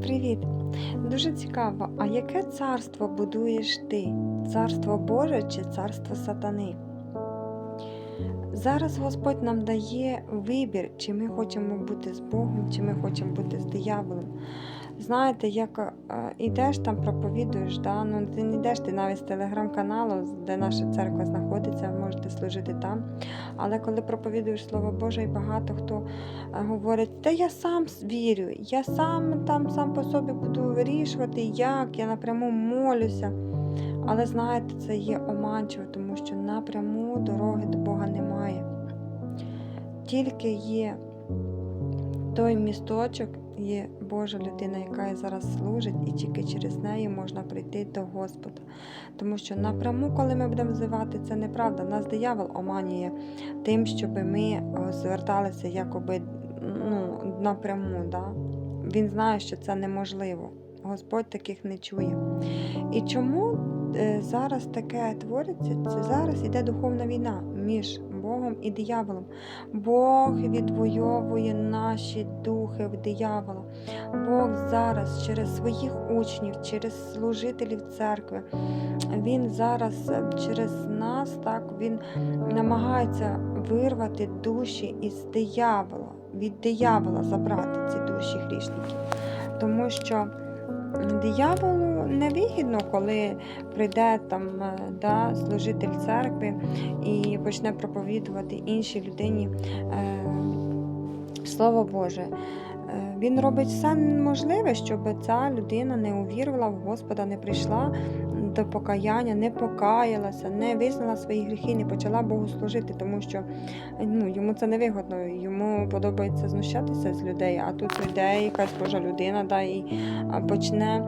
Привіт! Дуже цікаво, а яке царство будуєш ти? Царство Боже чи царство сатани? Зараз Господь нам дає вибір, чи ми хочемо бути з Богом, чи ми хочемо бути з дияволом. Знаєте, як е, ідеш там, проповідуєш, да? ну, ти не йдеш ти навіть з телеграм-каналу, де наша церква знаходиться, можете служити там. Але коли проповідуєш Слово Боже, і багато хто е, говорить, та я сам вірю, я сам там сам по собі буду вирішувати, як, я напряму молюся. Але знаєте, це є оманчиво, тому що напряму дороги до Бога немає. Тільки є той місточок, є Божа людина, яка зараз служить, і тільки через неї можна прийти до Господа. Тому що напряму, коли ми будемо взивати, це неправда. Нас диявол оманює тим, щоб ми зверталися якоби ну, напряму. Да? Він знає, що це неможливо. Господь таких не чує. І чому е, зараз таке твориться? Це зараз іде духовна війна між Богом і дияволом. Бог відвоює наші духи в диявола. Бог зараз через своїх учнів, через служителів церкви, Він зараз через нас так він намагається вирвати душі із диявола, від диявола забрати ці душі грішників. Тому що дияволу невигідно, коли прийде там е, да, служитель церкви і почне проповідувати іншій людині е, Слово Боже. Е, Він робить все можливе, щоб ця людина не увірувала в Господа, не прийшла до покаяння, не покаялася, не визнала свої гріхи, не почала Богу служити, тому що ну, йому це не вигодно. Йому подобається знущатися з людей, а тут йде якась Божа людина да, і почне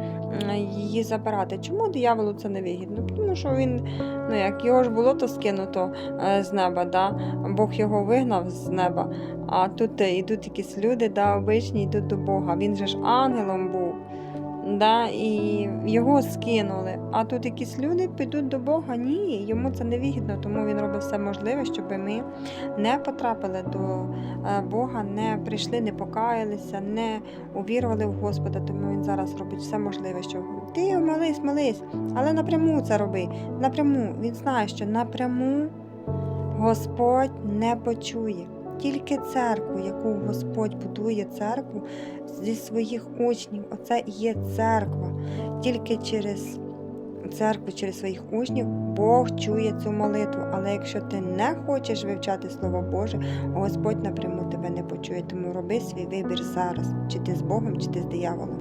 її забирати. Чому дияволу це не вигідно? Тому що він, ну як його ж було то скинуто е, з неба, да? Бог його вигнав з неба. А тут е, йдуть якісь люди, да, обичні йдуть до Бога. Він же ж ангелом був. Да, і його скинули. А тут якісь люди підуть до Бога. Ні, йому це не вигідно, тому він робить все можливе, щоб ми не потрапили до е, Бога, не прийшли, не покаялися, не увірували в Господа. Тому він зараз робить все можливе, щоб ти молись, молись, але напряму це роби. Напряму він знає, що напряму Господь не почує. Тільки церкву, яку Господь будує церкву зі своїх учнів, оце є церква. Тільки через церкву, через своїх учнів Бог чує цю молитву. Але якщо ти не хочеш вивчати Слово Боже, Господь напряму тебе не почує. Тому роби свій вибір зараз, чи ти з Богом, чи ти з дияволом.